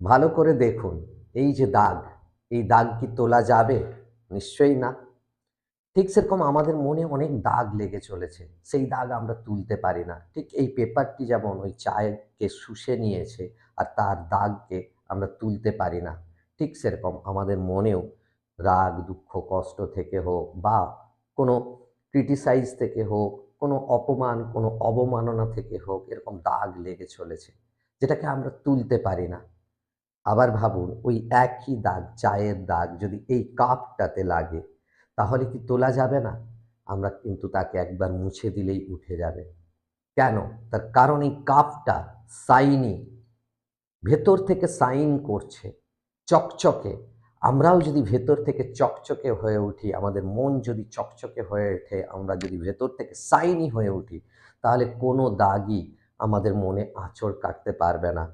ভালো করে দেখুন। এই যে দাগ, এই দাগ কি তোলা যাবে? নিশ্চয়ই না। ঠিক সেরকম আমাদের মনে অনেক দাগ লেগে চলেছে। সেই দাগ আমরা তুলতে পারি না। ঠিক এই পেপারটি যেমন ওই চায়কে শুষে নিয়েছে আর তার দাগকে আমরা তুলতে পারি না। ঠিক সেরকম আমাদের মনেও রাগ, দুঃখ, কষ্ট থেকে হোক বা কোনো ক্রিটিসাইজ থেকে হোক, কোনো অপমান, কোনো অবমাননা থেকে হোক এরকম দাগ লেগে চলেছে, যেটাকে আমরা তুলতে পারি না। আবার ভাবুন, ওই একই দাগ, চায়ের দাগ যদি এই কাপটাতে লাগে, তাহলে কি তোলা যাবে না? আমরা কিন্তু তাকে একবার মুছে দিলেই উঠে যাবে। কেন? তার কারণ এই কাপটা সাইনি, ভেতর থেকে সাইন করছে, চকচকে। আমরাও যদি ভেতর থেকে চকচকে হয়ে উঠি, আমাদের মন যদি চকচকে হয়ে ওঠে, আমরা যদি ভেতর থেকে সাইনি হয়ে উঠি, তাহলে কোনো দাগই আমাদের মনে আঁচড় কাটতে পারবে না।